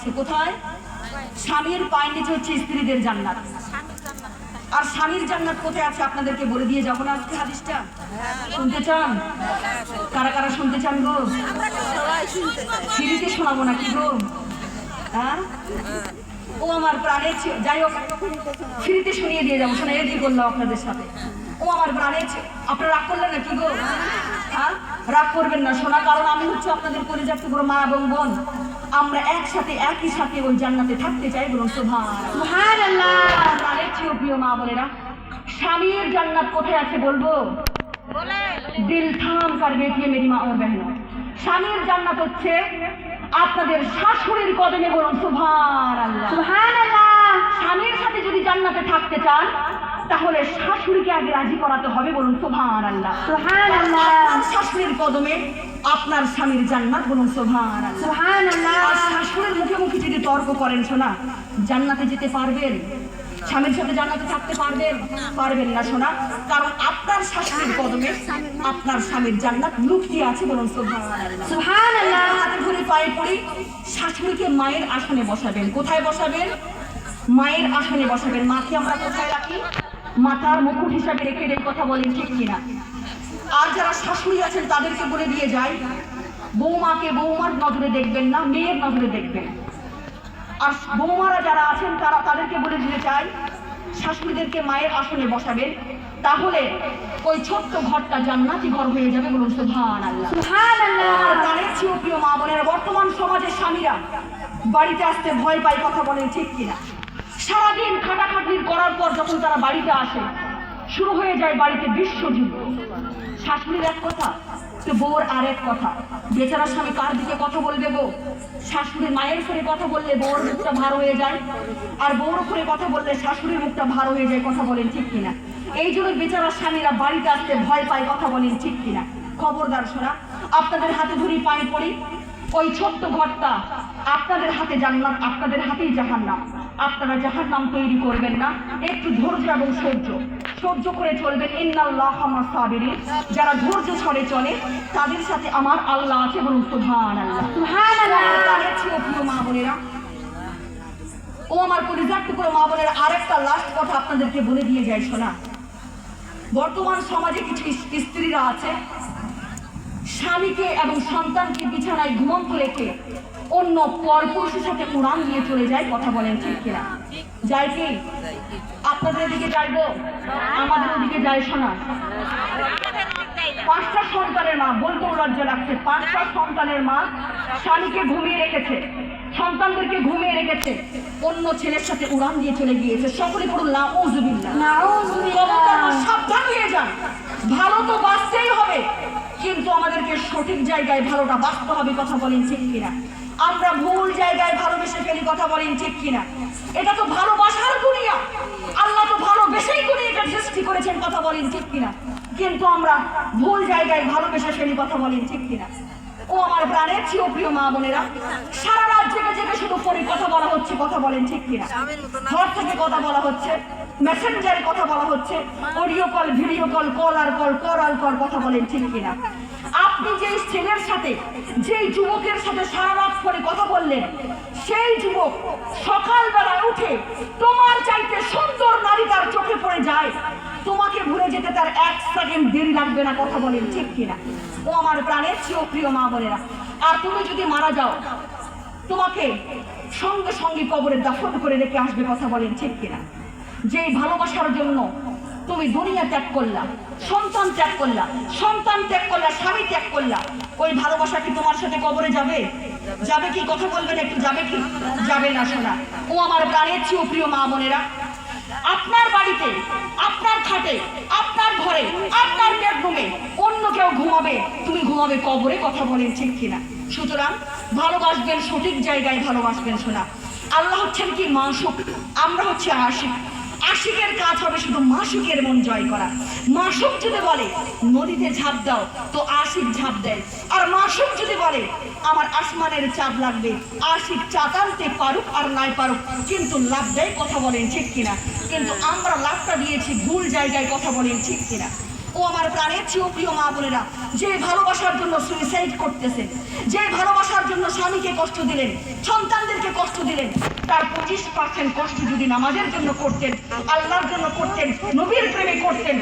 দিচ্ছে কোথায়? স্বামীর পায়ের নিচে হচ্ছে স্ত্রীদের জান্নাত। আর স্বামীর জান্নাত কোথায় আছে আপনাদেরকে বলে দিয়ে যাব না আজকে হাদিসটা? শুনতে চান? কারা কারা শুনতে চান গো? সিঁড়িতে শোনাবো নাকি গো? হ্যাঁ? ও আমার প্রাণের যাই হোক ফ্রিতে শুনিয়ে দিয়ে যাব। শোনা এগিয়ে করলাম আপনাদের সাথে? ও আমার প্রাণের আপনারা রাগ করলেন না কি গো? হ্যাঁ? রাগ করবেন না, শোনা, কারণ আমি হচ্ছে আপনাদের পরিচার টুকরো মা এবং বোন। আমরা একসাথে একই সাথে ওই জান্নাতে থাকতে চাই বলুন প্রিয় মা বোনেরা স্বামীর জান্নাত কোথায় আছে বলব? দিল থাম কার বেঠিয়ে মেরি মা ওর বেহন। স্বামীর জান্নাত হচ্ছে আপনাদের শাশুড়ির কদমে বলুন সুভান আল্লাহ স্বামীর সাথে যদি জান্নাতে থাকতে চান তাহলে শাশুড়িকে আগে রাজি করাতে হবে বলুন সোভান আল্লাহ আপনার শাশুড়ির কদমে আপনার স্বামীর জান্নাত বলুন সোভান আল্লাহ আর শাশুড়ির মুখে মুখে যদি তর্ক করেন শোনা জান্নাতে যেতে পারবেন? স্বামীর সাথে জান্নাতে থাকতে পারবেন? পারবেন না শোনা। কারণ আপনার শাশুড়ির কদমে আপনার স্বামীর জান্নাত লুকিয়ে আছে বলুন সোভান আল্লাহ সুবহানাল্লাহ হাতে ধরে পায়ে পড়ি শাশুড়িকে মায়ের আসনে বসাবেন। কোথায় বসাবেন? মায়ের আসনে বসাবেন। মাকে আমরা কোথায় রাখি? মাথার মুকুট হিসাবে রেখে দেন কথা বলেন ঠিক কিনা? আর যারা শাশুড়ি আছেন তাদেরকে বলে দিয়ে যায় বৌমাকে বৌমার নজরে দেখবেন না মেয়ের নজরে দেখবেন। আর বৌমারা যারা আছেন তারা তাদেরকে বলে দিতে চাই শাশুড়িদেরকে মায়ের আসনে বসাবেন তাহলে ওই ছোট্ট ঘরটা জান্নাতি ঘর হয়ে যাবে বলুন সুবহান আল্লাহ চেয়েও প্রিয় মা বোনেরা বর্তমান সমাজের স্বামীরা বাড়িতে আসতে ভয় পায় কথা বলেন ঠিক কিনা? সারাদিন খাটাখাটনির করার পর যখন তারা বাড়িতে আসে, শুরু হয়ে যায় বাড়িতে বিশ্বযুদ্ধ। শাশুড়ির এক কথা, তো বউর আর এক কথা। বেচারা স্বামী কার দিকে কথা বলবে বউ? শাশুড়ির মায়ের ফোনে কথা বললে বউর মুখটা ভার হয়ে যায়, আর বউর ফোনে কথা বললে শাশুড়ির মুখটা ভার হয়ে যায়, কথা বলেন ঠিক কিনা? এই জন্য বেচারা স্বামীরা বাড়িতে আসতে ভয় পায়, কথা বলেন ঠিক কিনা? খবরদার শোনা আপনাদের হাতে ধরি পানি পড়ি। ওই ছোট্ট ঘরটা আপনাদের হাতে জান্নাত আপনাদের হাতেই জাহান্নাম। আপনারা জাহান্নাম তৈরি করবেন না। একটু ধৈর্য এবং সহ্য। সহ্য করে চলবেন। ইন্নাল্লাহ সাবিরিন যারা ধৈর্য ছড়ে চলে তাদের সাথে আমার আল্লাহ আছে বলুন সুবহান আল্লাহ মা বোনেরা ও আমার পরিজাত করে মা বোনের আরেকটা লাস্ট কথা আপনাদেরকে বলে দিয়ে যায় শোনা। বর্তমান সমাজে কিছু স্ত্রীরা আছে স্বামীকে এবং সন্তানকে বিছানায় ঘুমন্ত রেখে অন্য পরপুরুষের সাথে উড়ান দিয়ে চলে যায় কথা বলেন ঠিক কিনা? যায় কি? আপনাদের এদিকে যাইবো আমাদের ওদিকে যায় শোনা পাঁচটা সন্তানের মা বলতে লজ্জা লাগছে পাঁচটা সন্তানের মা স্বামীকে ঘুমিয়ে রেখেছে। সন্তানদেরকে ঘুমিয়ে রেখেছে। অন্য ছেলের সাথে উড়ান দিয়ে চলে গিয়েছে। সকলে নাউজুবিল্লাহ। নাউজুবিল্লাহ। সাবধান হয়ে যান। ভালো তো বাঁচতেই হবে। কিন্তু আমাদেরকে সঠিক জায়গায় ভালোটা বাঁচতে হবে কথা বলেন ঠিক কিনা? আমরা ভুল জায়গায় ভালোবেসে ফেলি কথা বলেন ঠিক কিনা? এটা তো ভালোবাসার দুনিয়া। আল্লাহ তো ভালোবেসেই দুনিয়াটা সৃষ্টি করেছেন কথা বলেন ঠিক কিনা? কিন্তু আমরা ভুল জায়গায় ভালোবেসে ফেলি কথা বলেন ঠিক কিনা? ও আমার প্রাণের চেয়েও প্রিয় মা বোনেরা, সারা রাত জেগে জেগে শুধু ফোনে কথা বলা হচ্ছে, কথা বলেন ঠিক কিনা? ঘর থেকে কথা বলা হচ্ছে মেসেঞ্জারে কথা বলা হচ্ছে। Audio call video call call আর কল কল আর কল কথা বলেন ঠিক কিনা। আপনি যেই ছেলের সাথে, যেই যুবকের সাথে সারা রাত ফোনে কথা বললেন, সেই যুবক সকালবেলায় উঠে তোমার চাইতে সুন্দর নারী তার চোখে পড়ে যায়। তোমাকে ভুলে যেতে তার এক সেকেন্ড দেরি লাগবে না কথা বলেন ঠিক কিনা। ও আমার প্রাণের চেয়েও প্রিয় মা বোনেরা। আর তুমি যদি মারা যাও, তোমাকে সঙ্গে সঙ্গে কবরে দাফন করে রেখে আসবে কথা বলেন ঠিক কিনা। যে ভালোবাসার জন্য তুমি দুনিয়া ত্যাগ করলা, সন্তান ত্যাগ করলা, সন্তান ত্যাগ করলা, স্বামী ত্যাগ করলা, ওই ভালোবাসা কি তোমার সাথে কবরে যাবে? যাবে কি? কথা বলবেন একটু, যাবে কি? যাবে না শোনা ও আমার প্রাণের চেয়েও প্রিয় মা বোনেরা, আপনার বাড়িতে, আপনার খাটে, আপনার ঘরে, আপনার বেডরুমে অন্য কেউ ঘুমাবে, তুমি ঘুমাবে কবরে? কথা বলেন ঠিক কিনা? সুতরাং ভালোবাসবেন, সঠিক জায়গায় ভালোবাসবেন শোনা আল্লাহ হচ্ছেন কি? মাসুক। আমরা হচ্ছে আশিক। আশিকের কাজ হবে শুধু মাসুকের মন জয় করা। মাসুক যদি বলে, নদীতে ঝাঁপ দাও, তো আশিক ঝাঁপ দেয়। আর মাসুক যদি বলে, আমার আসমানের চাঁদ লাগবে, আশিক চাঁদ পারুক আর নাই পারুক, কিন্তু লাভ দেয় কথা বলেন ঠিক কিনা? কিন্তু আমরা লাভটা দিয়েছি ভুল জায়গায় কথা বলেন ঠিক কিনা? ও আমার প্রাণের চেয়েও প্রিয় মা বোনেরা, যে ভালোবাসার জন্য সুইসাইড করতেছে, যে ভালোবাসার জন্য স্বামীকে কষ্ট দিলেন, সন্তানদেরকে কষ্ট দিলেন। তার পঁচিশ পার্সেন্ট কষ্ট যদি নামাজের জন্য করতেন, আল্লাহর জন্য করতেন, নবীর প্রেমে করতেন